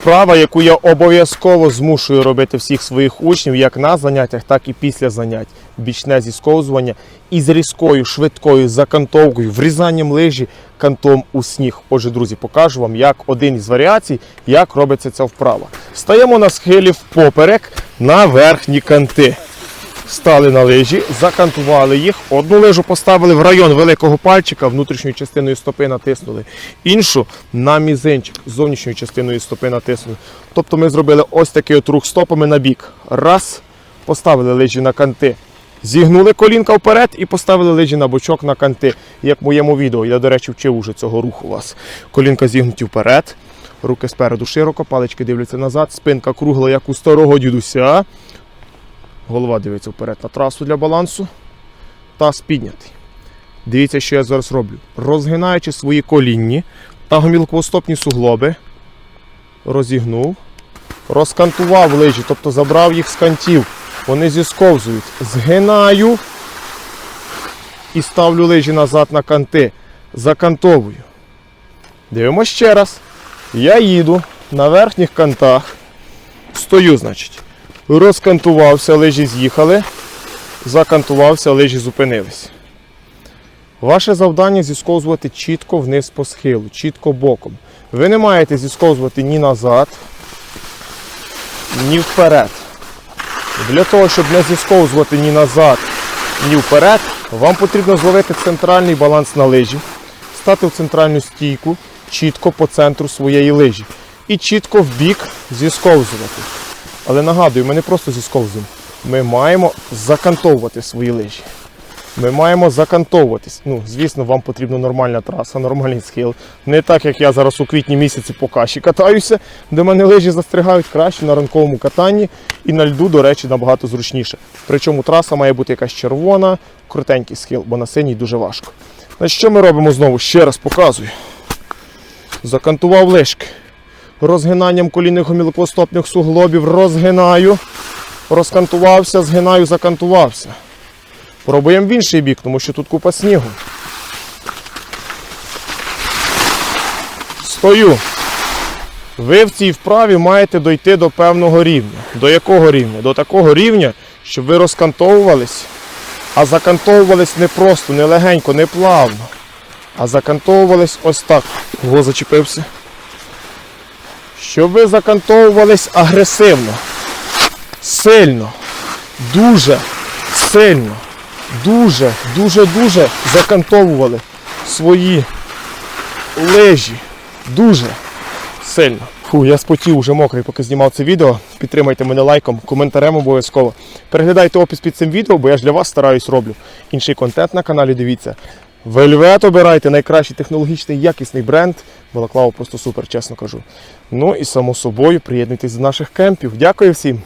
Вправа, яку я обов'язково змушую робити всіх своїх учнів, як на заняттях, так і після занять. Бічне зісковзування із різкою, швидкою закантовкою, врізанням лижі кантом у сніг. Отже, друзі, покажу вам, як один із варіацій, як робиться ця вправа. Стаємо на схилі впоперек на верхні канти. Стали на лижі, закантували їх. Одну лижу поставили в район великого пальчика, внутрішньою частиною стопи натиснули. Іншу на мізинчик, зовнішньою частиною стопи натиснули. Тобто ми зробили ось такий от рух стопами на бік. Раз, поставили лижі на канти. Зігнули колінка вперед і поставили лижі на бочок на канти, як в моєму відео. Я, до речі, вчив уже цього руху вас. Колінка зігнуті вперед, руки спереду широко, палички дивляться назад, спинка кругла, як у старого дідуся. Голова дивиться вперед на трасу для балансу. Таз піднятий. Дивіться, що я зараз роблю. Розгинаючи свої колінні та гомілковостопні суглоби, розігнув, розкантував лижі, тобто забрав їх з кантів. Вони зісковзують. Згинаю і ставлю лижі назад на канти. Закантовую. Дивимось ще раз. Я їду на верхніх кантах. Стою, значить. Розкантувався, лижі з'їхали. Закантувався, лижі зупинились. Ваше завдання зісковзувати чітко вниз по схилу, чітко боком. Ви не маєте зісковзувати ні назад, ні вперед. Для того, щоб не зісковзувати ні назад, ні вперед, вам потрібно зловити центральний баланс на лижі, стати в центральну стійку, чітко по центру своєї лижі. І чітко в бік зісковзувати. Але нагадую, ми не просто зісковзуємо. Ми маємо закантовувати свої лижі. Ми маємо закантовуватись. Ну, звісно, вам потрібна нормальна траса, нормальний схил. Не так, як я зараз у квітні місяці по каші катаюся, де мене лижі застрягають краще на ранковому катанні і на льду, до речі, набагато зручніше. Причому траса має бути якась червона, крутенький схил, бо на синій дуже важко. Значить, що ми робимо знову? Ще раз показую. Закантував лижки. Розгинанням колінних гомілковостопних суглобів розгинаю. Розкантувався, згинаю, закантувався. Пробуємо в інший бік, тому що тут купа снігу. Стою. Ви в цій вправі маєте дойти до певного рівня. До якого рівня? До такого рівня, щоб ви розкантовувались, а закантовувались не просто, не легенько, не плавно. А закантовувались ось так. Го зачепився. Щоб ви закантовувались агресивно, сильно, дуже сильно, дуже, дуже, дуже закантовували свої лежі. Дуже сильно. Фу, я спотів уже мокрий, поки знімав це відео. Підтримайте мене лайком, коментарем обов'язково. Переглядайте опис під цим відео, бо я ж для вас стараюсь роблю. Інший контент на каналі дивіться. Вельвет обирайте найкращий технологічний якісний бренд. Балаклава просто супер, чесно кажу. Ну і само собою приєднуйтесь до наших кемпів. Дякую всім!